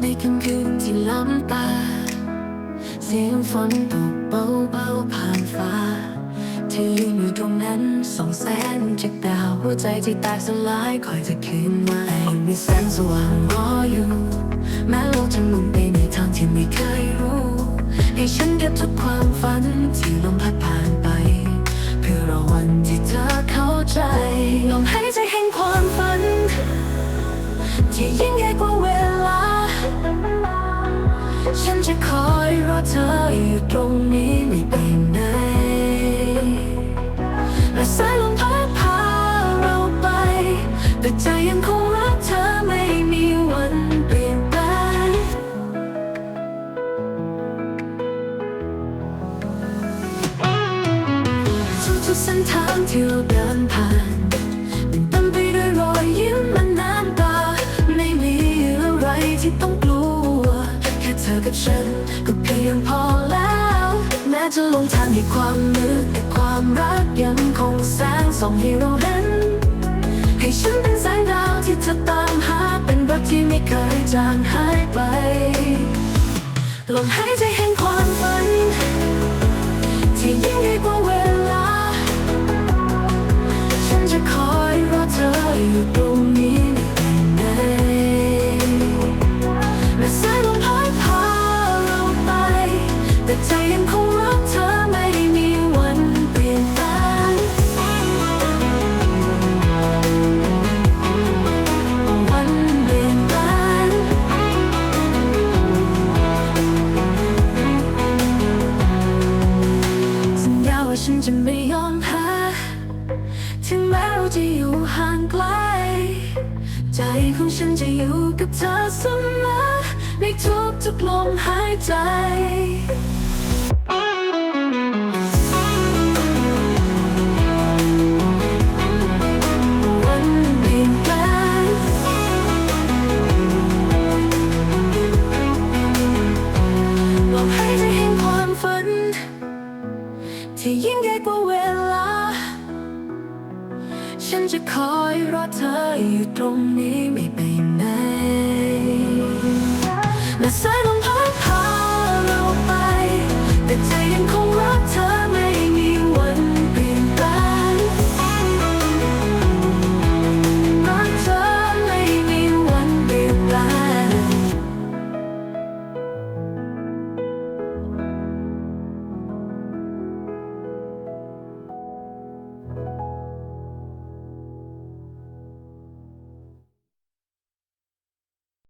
ในค่ำคืนที่ล้ำตา เสียงฝนตกเบาๆผ่านฟ้าเธอยืนอยู่ตรงนั้นสองแสงจากดาวหัวใจที่แตกสลายคอยจะคืนมายังมีแสงสว่างรออยู่ แม้โลกจะหมุนไปในทางที่ไม่เคยรู้ ให้ฉันเก็บทุกความฝันที่ลมพัดผ่านไป เพื่อรอวันที่เธอเข้าใจลมหายใจแห่งความฝัน ที่ยิ่งใหญ่กว่าเวล จะคอยรอเธออยู่ตรงนี้ไม่ไปไหนและสายลมพัดพาเราไป แต่ใจยังคงรักเธอไม่มีวันเปลี่ยนแปลงทุกๆเส้นทางที่เราเดินผ่านมันเต็มไปด้วยรอยยิ้มและน้ำตาไม่มีอะไรที่ต้องกลัว เธอกับฉันก็เพียงพอแล้ว แม้จะลงทางในความมืดแต่ความรักยังคงแสงส่องให้เราเห็น ให้ฉันเป็นแสงดาวที่เธอตามหา เป็นรักที่ไม่เคยจางหายไปลมหายใจ แต่ใจยังคงรักเธอไม่ได้มีวันเปลี่ยนแปลงวันเปลี่ยนแปลงสัญญาว่าฉันจะไม่ยอมแพ้ถึงแม้เราจะอยู่ห่างไกล ใจของฉันจะอยู่กับเธอเสมอในทุกทุกลมหายใจ ที่ยิ่งใหญ่กว่าเวลา ฉันจะคอยรอเธออยู่ตรงนี้ไม่ไปไหนและสายลม